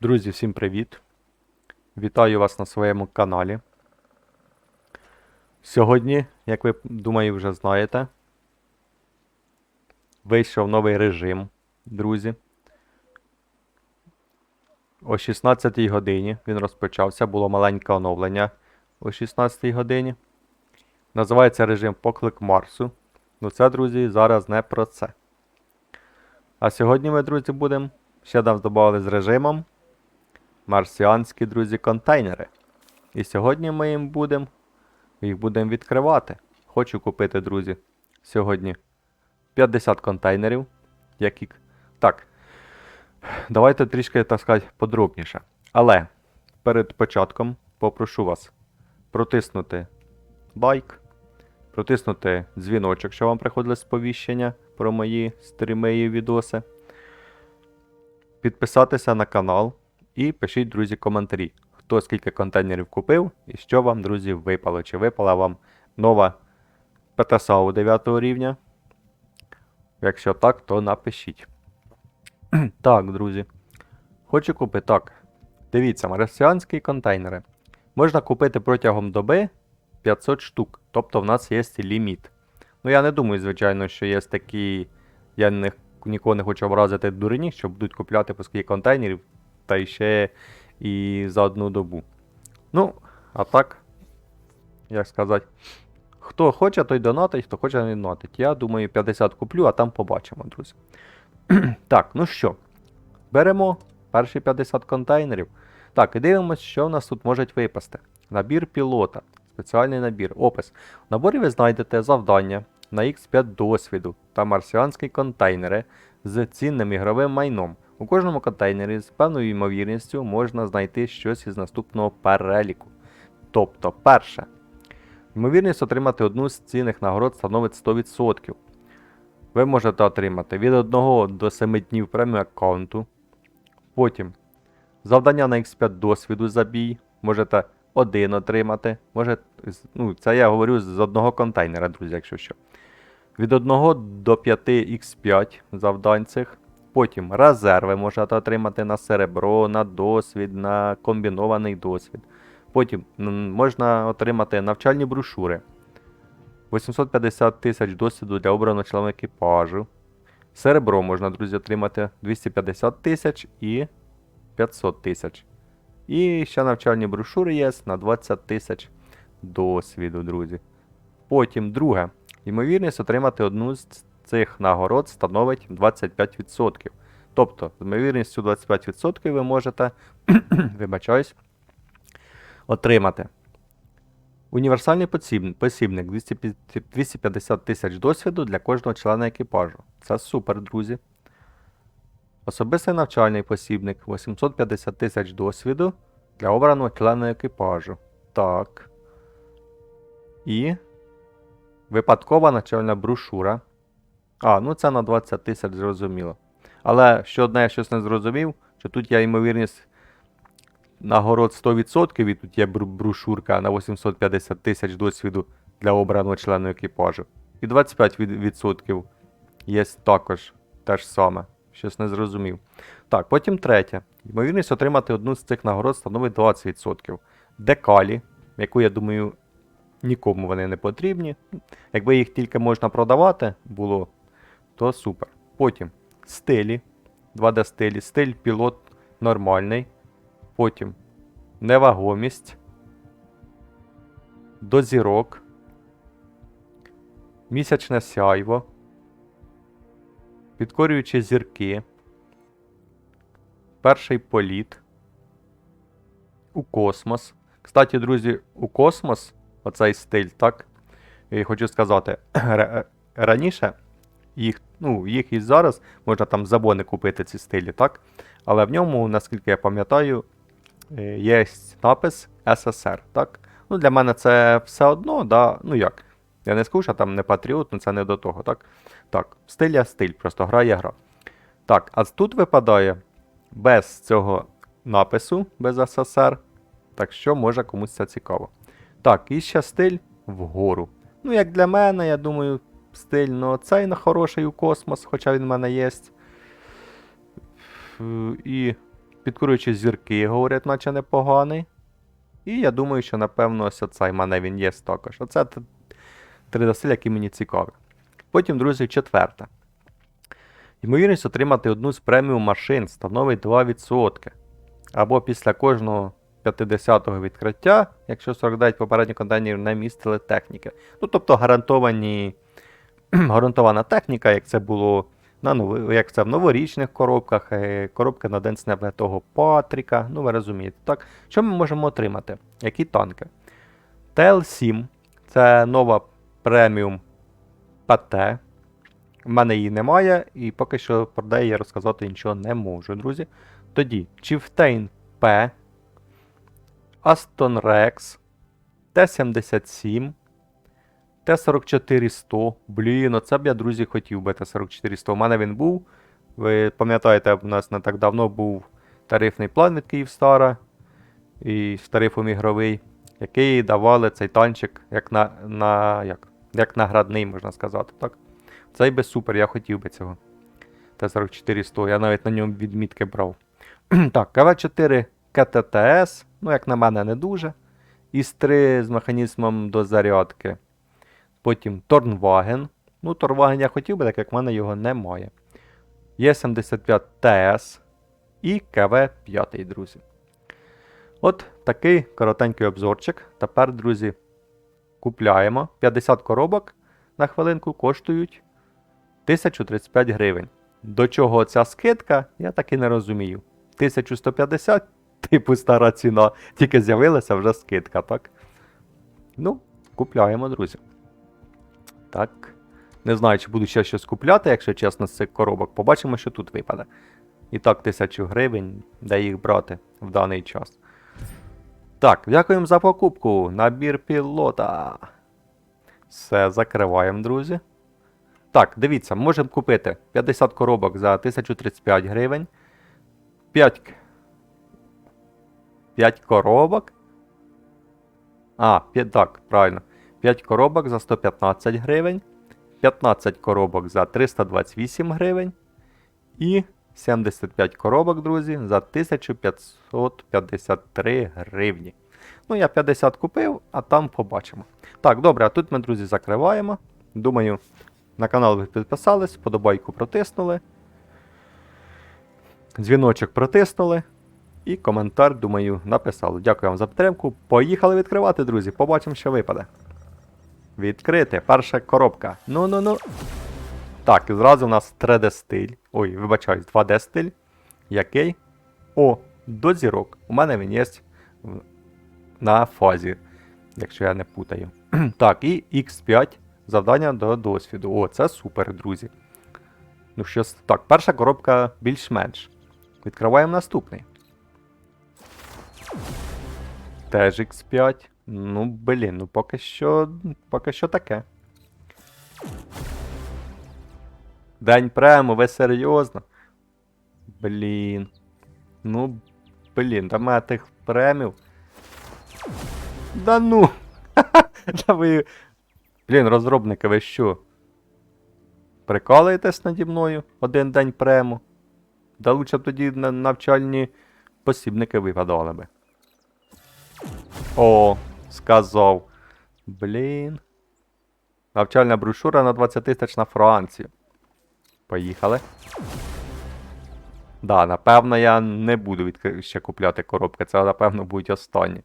Друзі, всім привіт! Вітаю вас на своєму каналі. Сьогодні, як ви думаю, вже знаєте, вийшов новий режим, друзі. О 16 годині він розпочався, було маленьке оновлення о 16 годині. Називається режим Поклик Марсу. Ну це, друзі, зараз не про це. А сьогодні ми, друзі, будемо. Ще нам додали з режимом марсіанські, друзі, контейнери. І сьогодні ми їм будемо їх будемо відкривати. Хочу купити, друзі, сьогодні 50 контейнерів. Які... Так. Давайте трішки, так сказати, подробніше. Але перед початком попрошу вас протиснути лайк, протиснути дзвіночок, що вам приходили сповіщення про мої стріми і відоси. Підписатися на канал і пишіть, друзі, коментарі. Хто скільки контейнерів купив і що вам, друзі, випало. Чи випала вам нова ПТСАУ 9 рівня? Якщо так, то напишіть. так, друзі. Хочу купити. Так. Дивіться, марсіанські контейнери. Можна купити протягом доби 500 штук. Тобто в нас є ліміт. Ну, я не думаю, звичайно, що є такі. Я не, нікого не хочу образити дурні, що будуть купляти скільки контейнерів, та ще і за одну добу. Ну, а так, як сказати, хто хоче, той донатить, хто хоче, не донатить. Я думаю, 50 куплю, а там побачимо, друзі. так, ну що, беремо перші 50 контейнерів. Так, і дивимося, що в нас тут може випасти. Набір пілота. Спеціальний набір. Опис. В наборі ви знайдете завдання на X5 досвіду та марсіанські контейнери з цінним ігровим майном. У кожному контейнері з певною ймовірністю можна знайти щось із наступного переліку. Тобто, перше, ймовірність отримати одну з цінних нагород становить 100%. Ви можете отримати від 1 до 7 днів премію аккаунту. Потім завдання на X5 досвіду за бій. Можете один отримати. Може, ну, це я говорю з одного контейнера, друзі, якщо що. Від 1 до 5 X5 завдань цих. Потім резерви можете отримати на серебро, на досвід, на комбінований досвід. Потім можна отримати навчальні брошури. 850 тисяч досвіду для обраного члена екіпажу. Серебро можна, друзі, отримати 250 тисяч і 500 тисяч. І ще навчальні брошури є на 20 тисяч досвіду, друзі. Потім, друге, ймовірність отримати одну з цих нагород становить 25%. Тобто, з ймовірністю 25% ви можете, вибачаюсь, отримати універсальний посібник 250 250 тисяч досвіду для кожного члена екіпажу. Це супер, друзі. Особистий навчальний посібник 850 тисяч досвіду для обраного члена екіпажу. Так. І випадкова навчальна брошура. А, ну це на 20 тисяч зрозуміло. Але що одне я щось не зрозумів, що тут є ймовірність нагород 100% і тут є брошурка на 850 тисяч досвіду для обраного члена екіпажу. І 25% є також те ж саме. Щось не зрозумів. Так, потім третє. Ймовірність отримати одну з цих нагород становить 20%. Декалі, яку, я думаю, нікому вони не потрібні. Якби їх тільки можна продавати було, то супер. Потім стилі, 2D стилі, стиль пілот нормальний. Потім невагомість, дозірок, місячне сяйво, підкорюючі зірки, перший політ, у космос. Кстати, друзі, у космос, оцей стиль, так? Я хочу сказати, раніше їх, ну, їх і зараз можна там забони купити ці стилі, так? Але в ньому, наскільки я пам'ятаю, е, є напис СССР, так? Ну, для мене це все одно, да, ну як. Я не скажу, що там не патріот, ну це не до того, так? Так, стиль є стиль, просто гра є гра. Так, а тут випадає без цього напису, без СССР. Так що може комусь це цікаво. Так, і ще стиль вгору. Ну, як для мене, я думаю, стиль, ну цей на хороший у космос, хоча він в мене є. І підкурюючі зірки, говорять, наче непоганий. І я думаю, що напевно ось оцей мене він є також. Оце т- три досиль, які мені цікаві. Потім, друзі, четверте. Ймовірність отримати одну з преміум машин становить 2%. Або після кожного 50-го відкриття, якщо 49 попередніх контейнерів не містили техніки. Ну, тобто гарантовані, гарантована техніка, як це було на нови, як це в новорічних коробках, е, коробки на День Святого Патріка. Ну, ви розумієте, так? Що ми можемо отримати? Які танки? ТЛ-7 це нова преміум ПТ. У мене її немає, і поки що про неї я розказати нічого не можу, друзі. Тоді Chieftain P, Aston Rex, Т-77, Т-44-100. Блін, оце б я, друзі, хотів би Т-44-100. У мене він був. Ви пам'ятаєте, у нас не так давно був тарифний план від Київстара і з тарифом ігровий, який давали цей танчик як на, на, як, як наградний, можна сказати. так? Цей би супер, я хотів би цього. Т-44-100, я навіть на ньому відмітки брав. так, КВ-4 КТТС, ну, як на мене, не дуже. ІС-3 з механізмом до зарядки. Потім Торнваген. Ну, Торнваген я хотів би, так як в мене його немає. Є75 ТС і КВ-5, друзі. От такий коротенький обзорчик. Тепер, друзі, купляємо. 50 коробок на хвилинку коштують 1035 гривень. До чого ця скидка, я так і не розумію. 1150, типу стара ціна, тільки з'явилася вже скидка, так? Ну, купляємо, друзі. Так. Не знаю, чи буду ще щось купляти, якщо чесно, з цих коробок. Побачимо, що тут випаде. І так, 1000 гривень, де їх брати в даний час. Так, дякуємо за покупку. Набір пілота. Все, закриваємо, друзі. Так, дивіться, можемо купити 50 коробок за 1035 гривень. 5. 5 коробок. А, 5, так, правильно. 5 коробок за 115 гривень. 15 коробок за 328 гривень. І 75 коробок, друзі, за 1553 гривні. Ну, я 50 купив, а там побачимо. Так, добре, а тут ми, друзі, закриваємо. Думаю, на канал ви підписались, подобайку протиснули. Дзвіночок протиснули. І коментар, думаю, написали. Дякую вам за підтримку. Поїхали відкривати, друзі. Побачимо, що випаде. Відкрити. Перша коробка. Ну-ну-ну. Так, і зразу у нас 3D стиль. Ой, вибачаюсь, 2D стиль. Який? О, до зірок. У мене він є на фазі, якщо я не путаю. так, і X5 завдання до досвіду. О, це супер, друзі. Ну що, так, перша коробка більш-менш. Відкриваємо наступний. Теж X5. Ну, блін, ну поки що. Поки що таке. День прему, ви серйозно? Блін. Ну, блін, та мене тих премів. Да ну. Та ви. Блін, розробники, ви що? Прикалуєтесь наді мною один день прему? Да лучше б тоді навчальні посібники випадали би. О, сказав. Блін. Навчальна брошура на 20 тисяч на Францію. Поїхали. Да, напевно, я не буду ще купляти коробки. Це, напевно, будуть останні.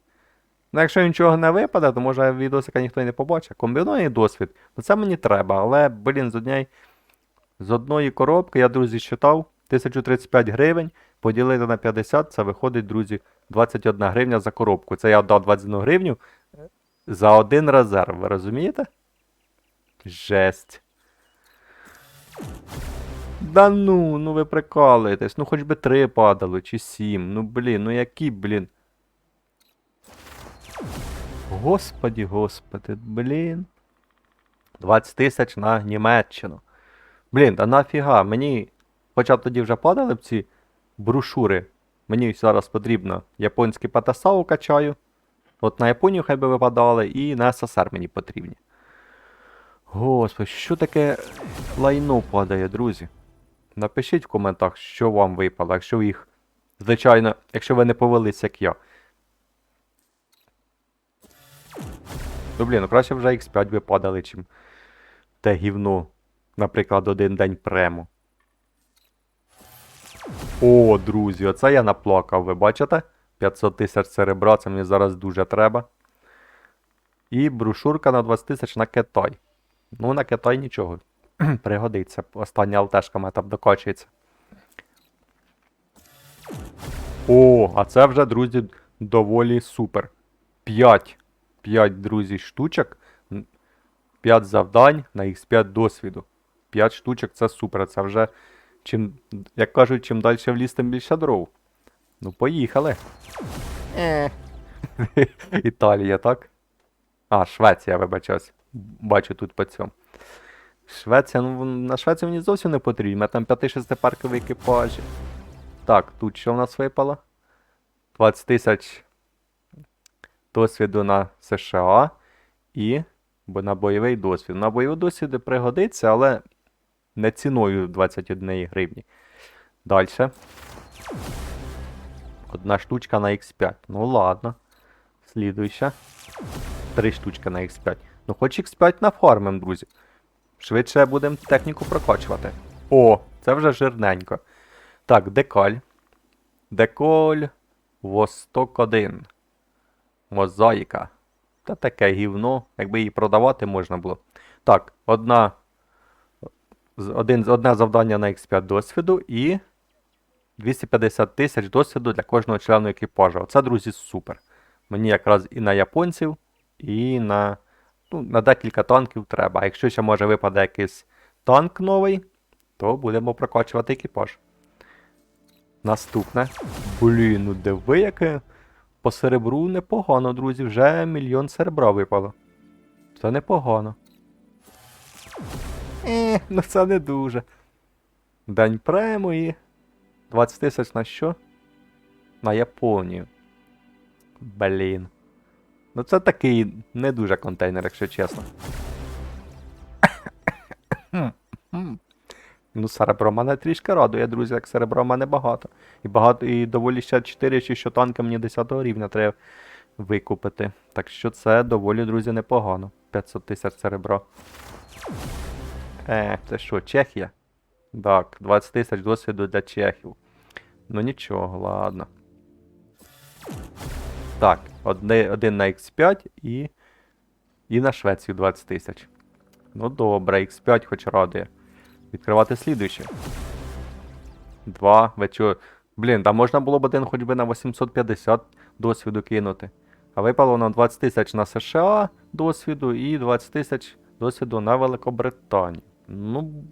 Ну, якщо нічого не випаде, то може відосика ніхто і не побачить. Комбінований досвід, ну це мені треба, але, блін, з однієї, з одної коробки, я, друзі, считав, 1035 гривень, поділити на 50, це виходить, друзі, 21 гривня за коробку. Це я дав 21 гривню е, за один резерв, ви розумієте? Жесть. Да ну, ну ви прикалуєтесь, ну хоч би три падало, чи сім. Ну блін, ну які, блін. Господі, господи, блін. 20 тисяч на Німеччину. Блін, та нафіга, мені. Хоча б тоді вже падали б ці брошури. Мені зараз потрібно японські патасау качаю. От на Японію хай би випадали, і на СССР мені потрібні. Господи, що таке лайно падає, друзі? Напишіть в коментах, що вам випало, якщо їх Звичайно, якщо ви не повелись, як я. Ну, блін, ну краще вже X5 ви падали, чим те гівно. Наприклад, один день прему. О, друзі, оце я наплакав, ви бачите? 500 тисяч серебра, це мені зараз дуже треба. І брошурка на 20 тисяч на Китай. Ну, на Китай нічого. Пригодиться. Остання алтешка мене там. О, а це вже, друзі, доволі супер. 5. 5, друзі, штучок. 5 завдань на X5 досвіду. 5 штучок це супер. Це вже, чим, як кажуть, чим далі в ліс, тим більше дров. Ну, поїхали. Е. Італія, так? А, Швеція, вибачаюсь. Бачу тут по цьому. Швеція, ну на Швецію мені зовсім не потрібно. Там 5-6 паркові екіпажі. Так, тут що в нас випало? 20 тисяч досвіду на США і на бойовий досвід. На бойовий досвід пригодиться, але не ціною 21 гривні. Далі. Одна штучка на X5. Ну ладно. Слідуюча. Три штучки на X5. Ну хоч X5 нафармим, друзі. Швидше будемо техніку прокачувати. О, це вже жирненько. Так, декаль. Деколь Восток 1. Мозаїка. Та таке гівно, якби її продавати можна було. Так, одна, один, одне завдання на X5 досвіду і 250 тисяч досвіду для кожного члена екіпажу. Оце, друзі, супер. Мені якраз і на японців, і на, ну, на декілька танків треба. А якщо ще може випаде якийсь танк новий, то будемо прокачувати екіпаж. Наступне. Блін, ну диви, яке по серебру непогано, друзі. Вже мільйон серебра випало. Це непогано. Е, ну це не дуже. День прему і 20 тисяч на що? На Японію. Блін. Ну це такий не дуже контейнер, якщо чесно. Ну, серебро мене трішки радує, друзі, як серебро мене багато. І багато, і доволі ще 4 чи що танки мені 10 рівня треба викупити. Так що це доволі, друзі, непогано. 500 тисяч серебра. Е, це що, Чехія? Так, 20 тисяч досвіду для чехів. Ну нічого, ладно. Так, одне, один на X5 і. І на Швецію 20 тисяч. Ну добре, X5 хоч радує. Відкривати слідуюче. Два. Ви чо? Блін, там можна було б один хоч би на 850 досвіду кинути. А випало на 20 тисяч на США досвіду і 20 тисяч досвіду на Великобританію. Ну.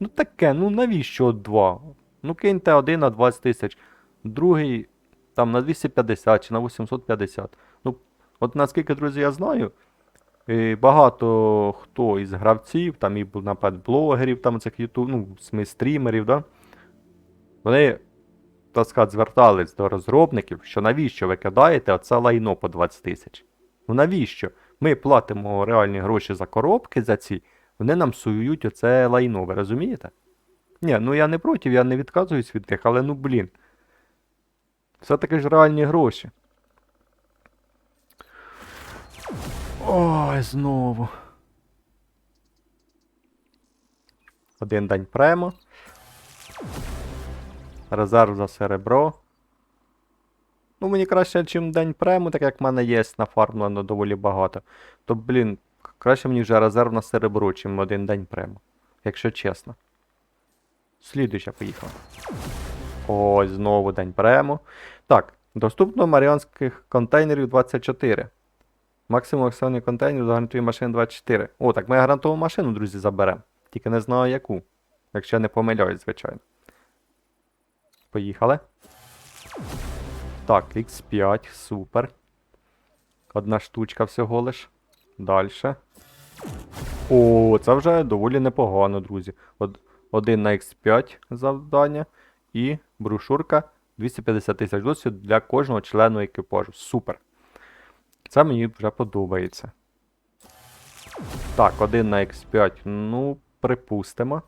Ну таке, ну навіщо два? Ну киньте один на 20 тисяч, другий там на 250 чи на 850. Ну, от наскільки, друзі, я знаю, і багато хто із гравців, там і напад блогерів, там цих ютуб, ну, стрімерів, да? вони, так сказати, звертались до розробників, що навіщо ви кидаєте оце лайно по 20 тисяч? Ну навіщо? Ми платимо реальні гроші за коробки за ці, вони нам сують оце лайно, ви розумієте? Ні, ну я не проти, я не відказуюсь від них, але ну блін. Все-таки ж реальні гроші. Ой, знову. Один день премо. Резерв за серебро. Ну, мені краще, чим день прему, так як в мене є нафармлено доволі багато. То, блін, краще мені вже резерв на серебро, чим один день прему. Якщо чесно. Слідуюча поїхала. Ой, знову день прему. Так, доступно маріанських контейнерів 24. Максимум аксіонний контейнер гарантує машин 24. О, так ми гарантову машину, друзі, заберемо. Тільки не знаю яку. Якщо я не помиляюсь, звичайно. Поїхали. Так, X5, супер. Одна штучка всього лиш. Дальше. О, це вже доволі непогано, друзі. Од, один на X5 завдання. І брошурка 250 тисяч досвіду для кожного члену екіпажу. Супер. Це мені вже подобається. Так, один на X5. Ну, припустимо.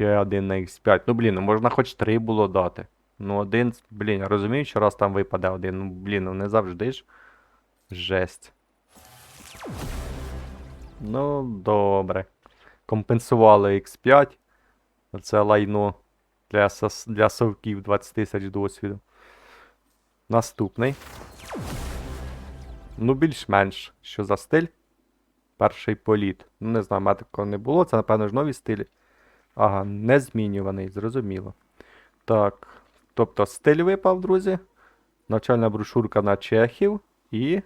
ще один на X5. Ну, блін, ну можна хоч три було дати. Ну, один, блін, я розумію, що раз там випаде один. Ну, блін, ну не завжди ж. Жесть. Ну, добре. Компенсували X5. Оце лайно для, для совків 20 тисяч досвіду. Наступний. Ну, більш-менш. Що за стиль? Перший політ. Ну, не знаю, мене такого не було. Це, напевно, ж нові стилі. Ага, не змінюваний, зрозуміло. Так. Тобто стиль випав, друзі. Навчальна брошурка на Чехів і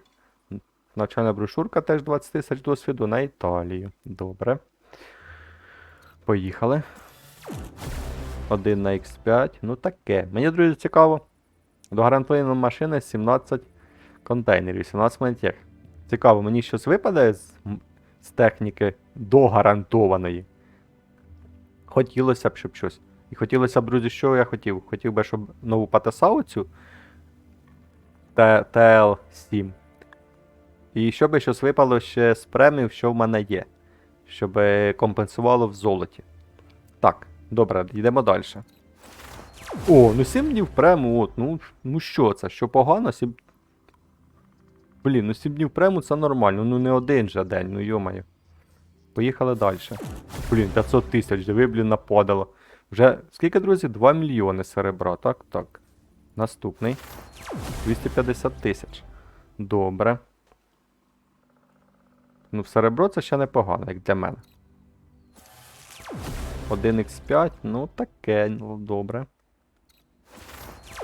навчальна брошурка теж 20 тисяч досвіду на Італію. Добре. Поїхали. Один на X5. Ну таке. Мені, друзі, цікаво. До гарантованої машини 17 контейнерів, 17 монетєк. Цікаво, мені щось випаде з, з техніки до гарантованої. Хотілося б, щоб щось. І хотілося б, друзі, що я хотів? Хотів би, щоб нову Патасау цю TL7. І щоб щось випало ще з премів, що в мене є. Щоб компенсувало в золоті. Так, добре, йдемо далі. О, ну 7 днів прему, от, ну, ну що це? Що погано? 7... Блін, ну 7 днів прему це нормально, ну не один же день, ну йомаю. Поїхали далі. Блін, 500 тисяч, диви, блін, нападало. Вже скільки, друзі? 2 мільйони серебра, так, так. Наступний. 250 тисяч. Добре. Ну, серебро це ще непогано, як для мене. 1х5, ну таке, ну добре.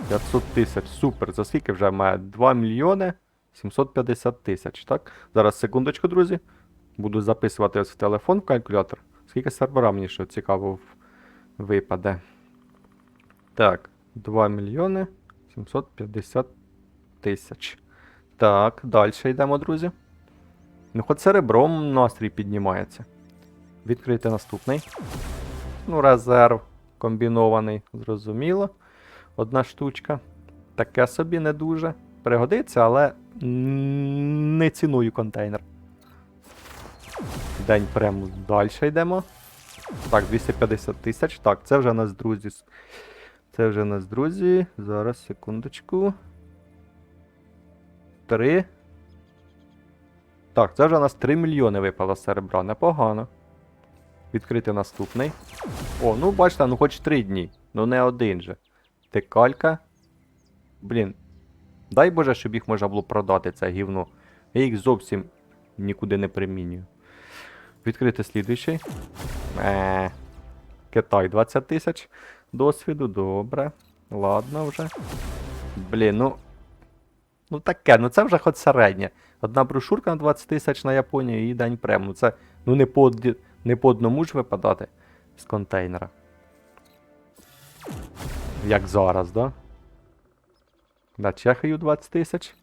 500 тисяч, супер. За скільки вже має? 2 мільйони 750 тисяч, так? Зараз секундочку, друзі. Буду записувати ось в телефон в калькулятор. Скільки сервера мені що цікаво випаде. Так, 2 мільйони 750 тисяч. Так, далі йдемо, друзі. Ну, хоч серебром настрій піднімається. Відкрити наступний. Ну, резерв комбінований, зрозуміло. Одна штучка. Таке собі не дуже. Пригодиться, але не ціную контейнер. День прямо далі йдемо. Так, 250 тисяч. Так, це вже нас друзі. Це вже нас друзі. Зараз, секундочку. Три. Так, це вже у нас 3 мільйони випало з серебра. Непогано. Відкрити наступний. О, ну бачите, ну хоч 3 дні. Ну не один же. Декалька. Блін. Дай Боже, щоб їх можна було продати, це гівно. Я їх зовсім нікуди не примінюю. Відкрити слідуючий. Е, Китай 20 тисяч досвіду, добре. Ладно вже. Блін, ну. Ну таке, ну це вже хоч середнє. Одна брошурка на 20 тисяч на Японію і день прем. Ну це ну не по, не по одному ж випадати з контейнера. Як зараз, да? На Чехію 20 тисяч.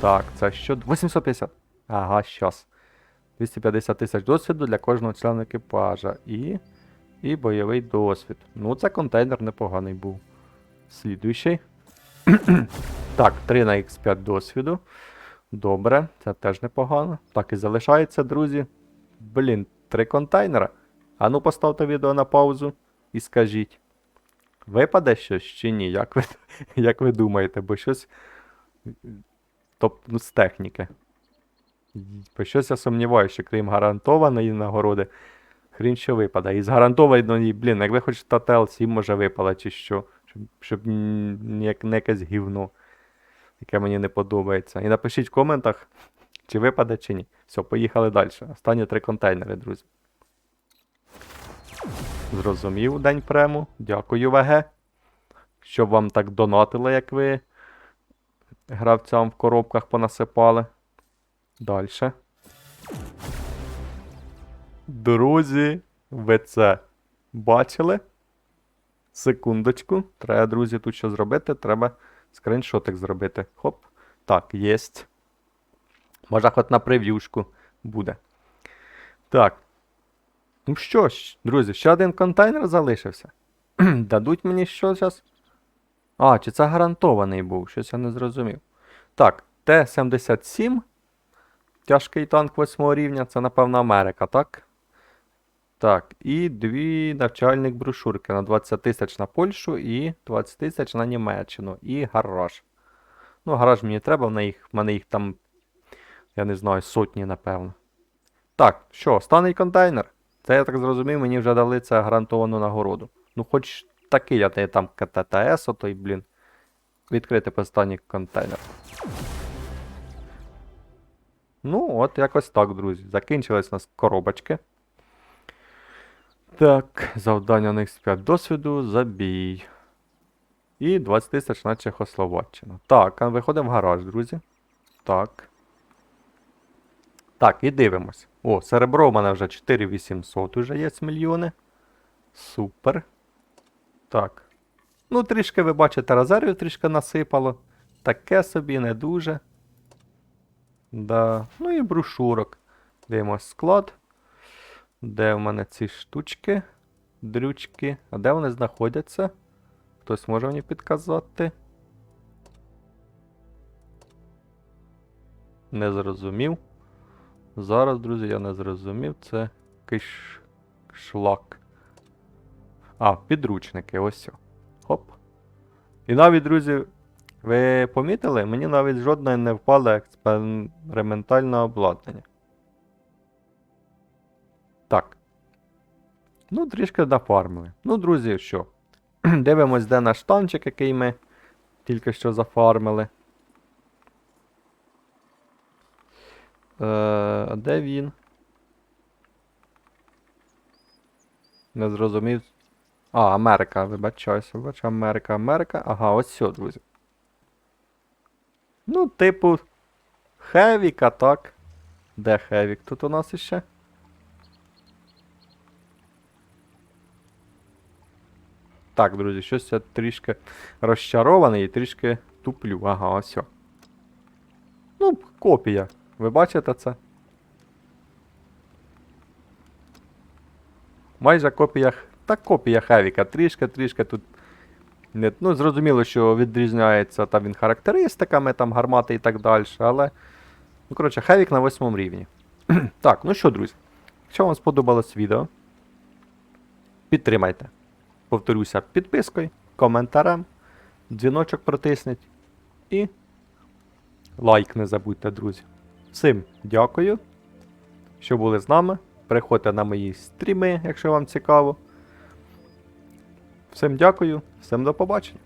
Так, це що? 850. Ага, щас. 250 тисяч досвіду для кожного члена екіпажа. І. І бойовий досвід. Ну, це контейнер непоганий був. Слідуючий. так, 3 на X5 досвіду. Добре, це теж непогано. Так і залишається, друзі. Блін, три контейнера. А ну поставте відео на паузу і скажіть. Випаде щось чи ні? Як ви, як ви думаєте, бо щось. Тобто, ну, з техніки. Бо щось я сумніваюся, що крім гарантованої нагороди, хрін що випаде. І з гарантованої, блін, якби хоч Тател 7 може випала, чи що. Щоб, н- не якесь гівно, яке мені не подобається. І напишіть в коментах, чи випаде, чи ні. Все, поїхали далі. Останні три контейнери, друзі. Зрозумів день прему. Дякую, ВГ. Щоб вам так донатили, як ви гравцям в коробках понасипали. Далі. Друзі, ви це бачили? Секундочку. Треба, друзі, тут що зробити. Треба скриншотик зробити. Хоп. Так, єсть. Може, хоч на прев'юшку буде. Так. Ну що ж, друзі, ще один контейнер залишився. Дадуть мені що зараз? А, чи це гарантований був? Щось я не зрозумів. Так, Т-77. Тяжкий танк 8 рівня, це, напевно, Америка, так? Так, і дві навчальних брошурки на 20 тисяч на Польщу і 20 тисяч на Німеччину. І гараж. Ну, гараж мені треба, в мене їх, в мене їх там, я не знаю, сотні, напевно. Так, що, останній контейнер. Це я так зрозумів, мені вже дали це гарантовану нагороду. Ну, хоч такий, не там КТТС, отой, блін. Відкрити останній контейнер. Ну, от якось так, друзі. Закінчились у нас коробочки. Так, завдання на X5 досвіду, забій. І 20 тисяч на Чехословаччину. Так, а виходимо в гараж, друзі. Так. Так, і дивимось. О, серебро у мене вже 4800 уже є мільйони. Супер. Так. Ну, трішки ви бачите, резервів трішки насипало. Таке собі не дуже. Да. Ну і брошурок. Дивимось склад. Де в мене ці штучки? Дрючки. А де вони знаходяться? Хтось може мені підказати? Не зрозумів. Зараз, друзі, я не зрозумів. Це якийсь шлак. А, підручники, ось. Хоп. І навіть, друзі, ви помітили? Мені навіть жодне не впало експериментальне обладнання. Ну, трішки нафармили. Ну, друзі, що? Дивимось, де наш танчик, який ми тільки що зафармили. Е, де він? Не зрозумів. А, Америка, вибачаюся, вибач, Америка, Америка. Ага, ось все, друзі. Ну, типу, Хевіка, так. Де Хевік тут у нас іще? Так, друзі, щось я трішки розчарований і трішки туплю. Ага, ось. Ну, копія. Ви бачите це? Майже копія. Та копія Хевіка. Трішки, трішки тут. Ну, зрозуміло, що відрізняється там він характеристиками, там гармати і так далі, але. Ну, коротше, Хевік на восьмому рівні. так, ну що, друзі, якщо вам сподобалось відео, підтримайте. Повторюся, підпискою, коментарем, дзвіночок протисніть і лайк не забудьте, друзі. Всім дякую, що були з нами. Приходьте на мої стріми, якщо вам цікаво. Всім дякую, всім до побачення.